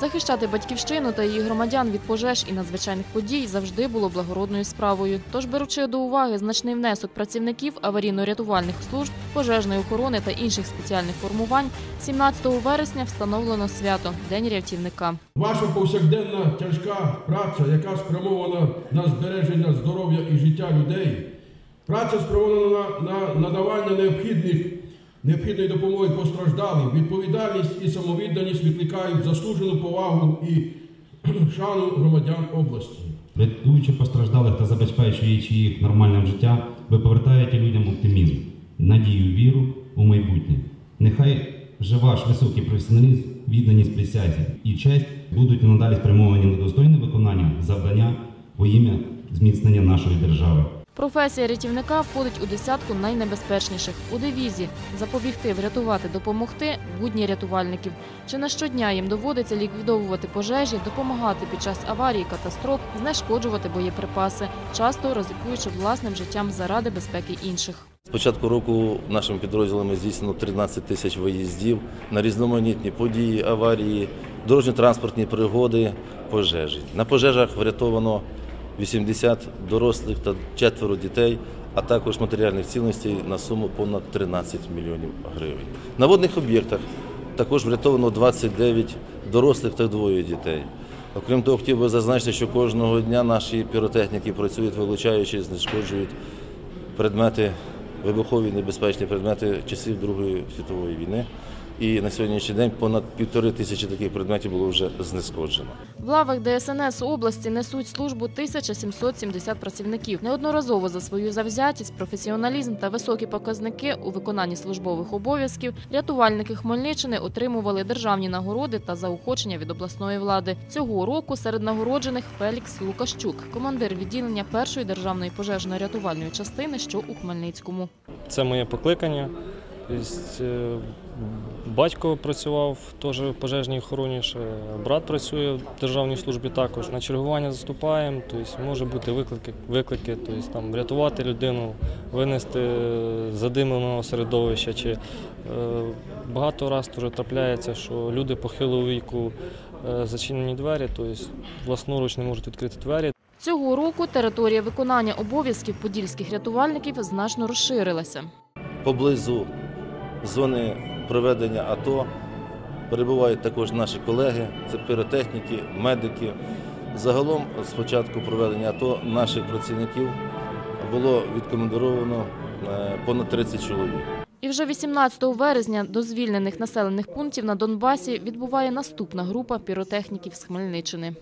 Захищати батьківщину та її громадян від пожеж і надзвичайних подій завжди було благородною справою. Тож, беручи до уваги значний внесок працівників аварійно-рятувальних служб, пожежної охорони та інших спеціальних формувань, 17 вересня встановлено свято День рятівника. Ваша повсякденна тяжка праця, яка спрямована на збереження здоров'я і життя людей, праця спрямована на, на надавання необхідних, необхідної допомоги постраждалим, відповідальність і самовідданість викликають заслужену повагу і шану громадян області. Рятуючи постраждалих та забезпечуючи їх нормальним життям, ви повертаєте людям оптимізм, надію, віру у майбутнє. Нехай же ваш високий професіоналізм, відданість присязі і честь будуть надалі спрямовані на достойне виконання завдання во ім'я зміцнення нашої держави. Професія рятівника входить у десятку найнебезпечніших. У девізі запобігти, врятувати, допомогти будні рятувальників. Чи не щодня їм доводиться ліквідовувати пожежі, допомагати під час аварії, катастроф, знешкоджувати боєприпаси, часто ризикуючи власним життям заради безпеки інших. З початку року нашими підрозділами здійснено 13 тисяч виїздів на різноманітні події, аварії, дорожньо-транспортні пригоди, пожежі. На пожежах врятовано 80 дорослих та четверо дітей, а також матеріальних цінностей на суму понад 13 мільйонів гривень. На водних об'єктах також врятовано 29 дорослих та двоє дітей. Окрім того, хотів би зазначити, що кожного дня наші піротехніки працюють, вилучаючи, знешкоджують предмети, вибухові небезпечні предмети часів Другої світової війни. І на сьогоднішній день понад півтори тисячі таких предметів було вже знешкоджено. В лавах ДСНС області несуть службу 1770 працівників. Неодноразово за свою завзятість, професіоналізм та високі показники у виконанні службових обов'язків рятувальники Хмельниччини отримували державні нагороди та заохочення від обласної влади. Цього року серед нагороджених Фелікс Лукащук, командир відділення першої державної пожежно-рятувальної частини, що у Хмельницькому. Це моє покликання. Батько працював теж в пожежній охороні, ще брат працює в державній службі також. На чергування заступаємо, тобто може бути виклики, виклики тобто, там, врятувати людину, винести задимленого середовища. Чи, е, багато разів теж трапляється, що люди похилого віку е, зачинені двері, тобто власноруч не можуть відкрити двері. Цього року територія виконання обов'язків подільських рятувальників значно розширилася. Поблизу зони проведення АТО перебувають також наші колеги, це піротехніки, медики. Загалом з початку проведення АТО наших працівників було відкомендовано е, понад 30 чоловік. І вже 18 вересня до звільнених населених пунктів на Донбасі відбуває наступна група піротехніків з Хмельниччини.